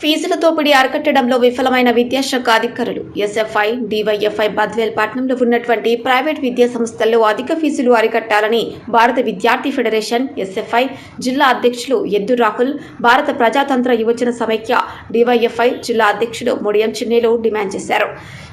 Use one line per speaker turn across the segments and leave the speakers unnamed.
ఫీజుల దోపిడీ అరికట్టడంలో విఫలమైన విద్యాశాఖ అధికారులు. ఎస్ఎఫ్ఐ డివైఎఫ్ఐ బద్వేల్ పట్నంలో ఉన్నటువంటి ప్రైవేట్ విద్యా సంస్థల్లో అధిక ఫీజులు అరికట్టాలని భారత విద్యార్థి ఫెడరేషన్ ఎస్ఎఫ్ఐ జిల్లా అధ్యక్షులు ఎద్దు రాహుల్ భారత ప్రజాతంత్ర యువజన సమైక్య డివైఎఫ్ఐ జిల్లా అధ్యక్షుడు ముడియం చిన్నేలు డిమాండ్ చేశారు.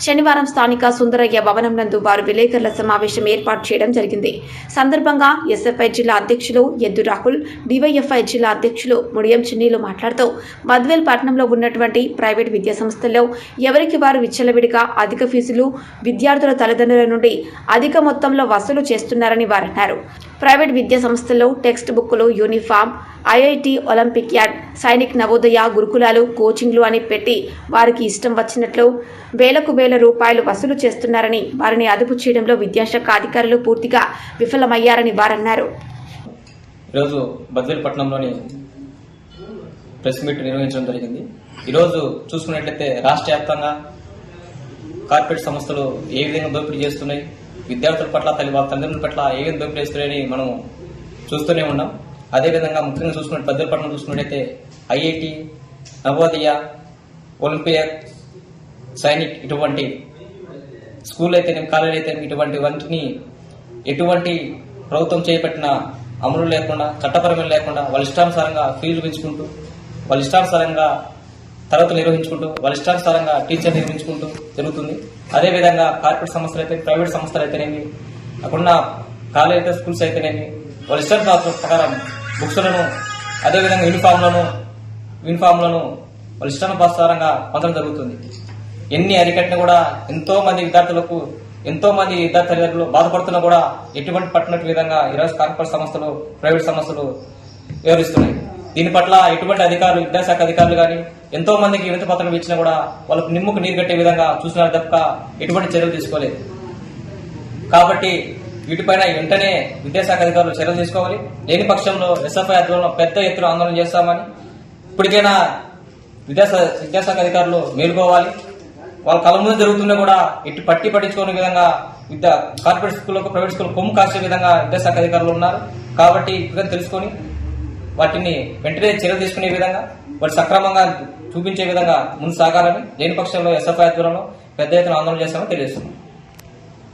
శనివారం స్థానిక సుందరయ్య భవనం నందు వారు విలేకరుల సమావేశం ఏర్పాటు చేయడం జరిగింది. సందర్భంగా ఎస్ఎఫ్ఐ జిల్లా అధ్యక్షులు ఎద్దు రాహుల్ డివైఎఫ్ఐ జిల్లా అధ్యక్షులు ముడియం చిన్నీలు మాట్లాడుతూ బద్వేల్ పట్నం స్థానంలో ఉన్నటువంటి ప్రైవేట్ విద్యా సంస్థల్లో ఎవరికి వారు విచ్చలవిడిగా అధిక ఫీజులు విద్యార్థుల తల్లిదండ్రుల నుండి అధిక మొత్తంలో వసూలు చేస్తున్నారని వారు అన్నారు ప్రైవేట్ విద్యా సంస్థల్లో టెక్స్ట్ బుక్లు uniform IIT olympiad Sainik Navodaya గురుకులాలు కోచింగ్లు అని పెట్టి వారికి ఇష్టం వచ్చినట్లు వేలకు వేల రూపాయలు వసూలు చేస్తున్నారని వారిని అదుపు చేయడంలో విద్యాశాఖ అధికారులు పూర్తిగా విఫలమయ్యారని వారన్నారు
ఈరోజు బద్వేల్ పట్టణంలోని ప్రెస్ మీట్ నిర్వహించడం జరిగింది. ఈరోజు చూసుకున్నట్లయితే రాష్ట్ర వ్యాప్తంగా కార్పొరేట్ సంస్థలు ఏ విధంగా దోపిడీ చేస్తున్నాయి విద్యార్థుల పట్ల తల్లి వాళ్ళ తల్లిదండ్రుల పట్ల ఏ విధంగా దోపిడీ చేస్తున్నాయని మనం చూస్తూనే ఉన్నాం. అదేవిధంగా ముఖ్యంగా చూసుకున్నట్టు బద్వేల్ పట్టణం చూసుకున్నట్లయితే ఐఐటి నవోదయ ఒలింపియక్ సైనిక్ ఇటువంటి స్కూల్ అయితే కాలేజీ అయితే ఇటువంటి వంటిని ఎటువంటి ప్రభుత్వం చేపట్టిన అమలు లేకుండా చట్టపరమైన లేకుండా వాళ్ళ ఇష్టానుసారంగా ఫీజులు పెంచుకుంటూ వాళ్ళ ఇష్టానుసారంగా తరగతులు నిర్వహించుకుంటూ వాళ్ళ ఇష్టానుసారంగా టీచర్ నిర్మించుకుంటూ జరుగుతుంది. అదేవిధంగా కార్పొరేట్ సంస్థలు అయితే ప్రైవేట్ సంస్థలు అయితేనేమి అక్కడున్న కాలేజ్ స్కూల్స్ అయితేనేమి వాళ్ళ ఇష్టానుసారం ప్రకారం బుక్స్లను అదేవిధంగా యూనిఫామ్లను యూనిఫామ్లను వాళ్ళ ఇష్టానుసారంగా పొందడం జరుగుతుంది. ఎన్ని అరికట్టినా కూడా ఎంతో మంది విద్యార్థులకు ఎంతో మంది విద్యార్థి తల్లిదండ్రులు బాధపడుతున్నా కూడా ఎటువంటి పట్టినట్టు విధంగా ఈరోజు కార్పొరేట్ సంస్థలు ప్రైవేట్ సంస్థలు వివరిస్తున్నాయి దీని పట్ల ఎటువంటి అధికారులు విద్యాశాఖ అధికారులు కానీ ఎంతో మందికి వినతి పత్రం ఇచ్చినా కూడా వాళ్ళకు నిమ్ముకు నీరు కట్టే విధంగా చూసినారు తప్ప ఎటువంటి చర్యలు తీసుకోలేదు. కాబట్టి వీటిపైన వెంటనే విద్యాశాఖ అధికారులు చర్యలు తీసుకోవాలి. లేని పక్షంలో ఎస్ఎఫ్ఐ ఆధ్వర్యంలో పెద్ద ఎత్తున ఆందోళన చేస్తామని ఇప్పటికైనా విద్యాశాఖ విద్యాశాఖ అధికారులు మేలుకోవాలి. వాళ్ళ కళ్ళ ముందు జరుగుతున్నా కూడా ఇటు పట్టి పట్టించుకునే విధంగా విద్యా కార్పొరేట్ స్కూళ్ళకు ప్రైవేట్ స్కూల్ కొమ్ము కాసే విధంగా విద్యాశాఖ అధికారులు ఉన్నారు. కాబట్టి ఇప్పుడే తెలుసుకొని వాటిని వెంటనే చర్యలు తీసుకునే విధంగా వాటి సక్రమంగా చూపించే విధంగా ముందు సాగాలని లేని పక్షంలో ఎస్ఎఫ్ఐ ఆధ్వర్యంలో పెద్ద ఎత్తున ఆందోళన చేస్తామని తెలియజేస్తున్నాం.